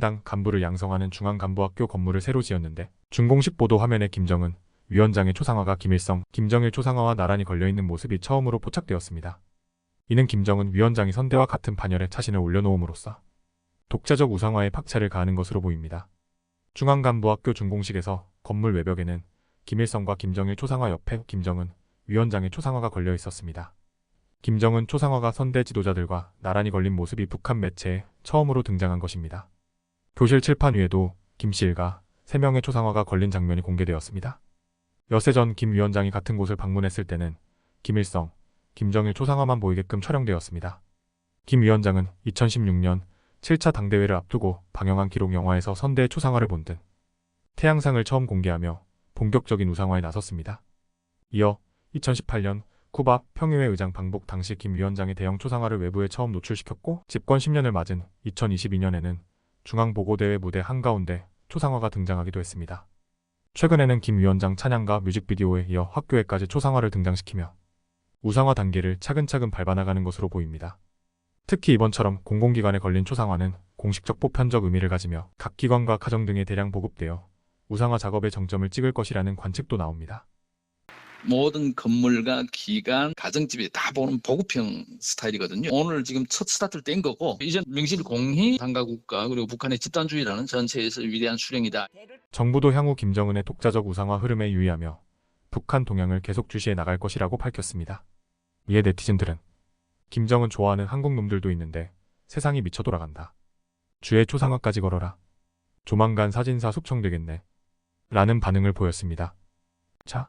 당 간부를 양성하는 중앙간부학교 건물을 새로 지었는데 준공식 보도 화면에 김정은 위원장의 초상화가 김일성, 김정일 초상화와 나란히 걸려있는 모습이 처음으로 포착되었습니다. 이는 김정은 위원장이 선대와 같은 반열에 차신을 올려놓음으로써 독자적 우상화에 박차를 가하는 것으로 보입니다. 중앙간부학교 준공식에서 건물 외벽에는 김일성과 김정일 초상화 옆에 김정은 위원장의 초상화가 걸려 있었습니다. 김정은 초상화가 선대 지도자들과 나란히 걸린 모습이 북한 매체에 처음으로 등장한 것입니다. 교실 칠판 위에도 김씨 일가 3명의 초상화가 걸린 장면이 공개되었습니다. 여세 전 김 위원장이 같은 곳을 방문했을 때는 김일성, 김정일 초상화만 보이게끔 촬영되었습니다. 김 위원장은 2016년 7차 당대회를 앞두고 방영한 기록 영화에서 선대의 초상화를 본등 태양상을 처음 공개하며 본격적인 우상화에 나섰습니다. 이어 2018년 쿠바 평의회 의장 방북 당시 김 위원장의 대형 초상화를 외부에 처음 노출시켰고 집권 10년을 맞은 2022년에는 중앙보고대회 무대 한가운데 초상화가 등장하기도 했습니다. 최근에는 김 위원장 찬양과 뮤직비디오에 이어 학교에까지 초상화를 등장시키며 우상화 단계를 차근차근 밟아나가는 것으로 보입니다. 특히 이번처럼 공공기관에 걸린 초상화는 공식적 보편적 의미를 가지며 각 기관과 가정 등에 대량 보급되어 우상화 작업의 정점을 찍을 것이라는 관측도 나옵니다. 모든 건물과 기관, 가정집이 다 보는 보급형 스타일이거든요. 오늘 지금 첫 스타트를 뗀 거고 이제 명실 공히 단가국가 그리고 북한의 집단주의라는 전체에서 위대한 수령이다. 정부도 향후 김정은의 독자적 우상화 흐름에 유의하며 북한 동향을 계속 주시해 나갈 것이라고 밝혔습니다. 이에 네티즌들은 김정은 좋아하는 한국 놈들도 있는데 세상이 미쳐 돌아간다. 주의 초상화까지 걸어라. 조만간 사진사 숙청되겠네. 라는 반응을 보였습니다. 자,